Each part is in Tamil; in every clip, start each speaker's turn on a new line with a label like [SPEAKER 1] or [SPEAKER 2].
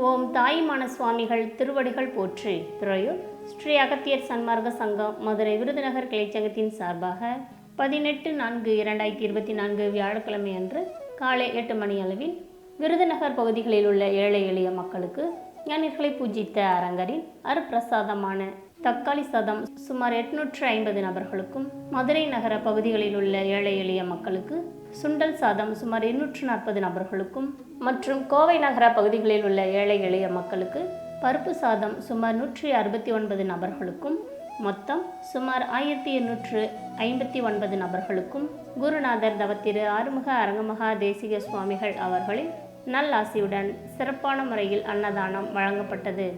[SPEAKER 1] ஓம் தாயுமான சுவாமிகள் திருவடிகள் போற்றி. துறையூர் ஸ்ரீ அகத்தியர் சன்மார்க்க சங்கம் மதுரை விருதுநகர் கிளைச்சங்கத்தின் சார்பாக பதினெட்டு நான்கு இரண்டாயிரத்தி இருபத்தி நான்கு வியாழக்கிழமை அன்று காலை எட்டு மணி அளவில் விருதுநகர் பகுதிகளில் உள்ள ஏழை எளிய மக்களுக்கு ஞானிகளை பூஜித்த அரங்கரின் அருப்பிரசாதமான தக்காளி சாதம் சுமார் எட்நூற்று ஐம்பது நபர்களுக்கும் மதுரை நகர பகுதிகளில் உள்ள ஏழை எளிய மக்களுக்கு சுண்டல் சாதம் சுமார் இருநூற்று நாற்பது நபர்களுக்கும் மற்றும் கோவை நகர பகுதிகளில் உள்ள ஏழை எளிய மக்களுக்கு பருப்பு சாதம் சுமார் நூற்றி அறுபத்தி ஒன்பது நபர்களுக்கும் மொத்தம் சுமார் ஆயிரத்தி எண்ணூற்று ஐம்பத்தி ஒன்பது நபர்களுக்கும் குருநாதர் தவத்திரு ஆறுமுக அரங்கமகா தேசிக சுவாமிகள் அவர்களின் நல்லாசியுடன் சிறப்பான முறையில் அன்னதானம் வழங்கப்பட்டது.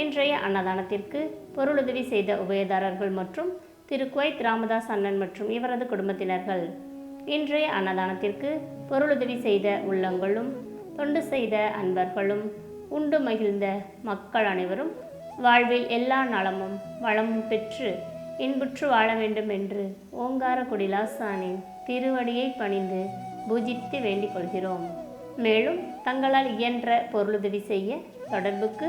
[SPEAKER 1] இன்றைய அன்னதானத்திற்கு பொருளுதவி செய்த உபயதாரர்கள் மற்றும் திரு குவைத் ராமதாஸ் அண்ணன் மற்றும் இவரது குடும்பத்தினர்கள். இன்றைய அன்னதானத்திற்கு பொருளுதவி செய்த உள்ளங்களும் தொண்டு செய்த அன்பர்களும் உண்டு மகிழ்ந்த மக்கள் அனைவரும் வாழ்வில் எல்லா நலமும் வளமும் பெற்று இன்புற்று வாழ வேண்டும் என்று ஓங்கார குடிலாசானின் திருவடியை பணிந்து பூஜித்து வேண்டிக் கொள்கிறோம். மேலும் தங்களால் இயன்ற பொருளுதவி செய்ய தொடர்புக்கு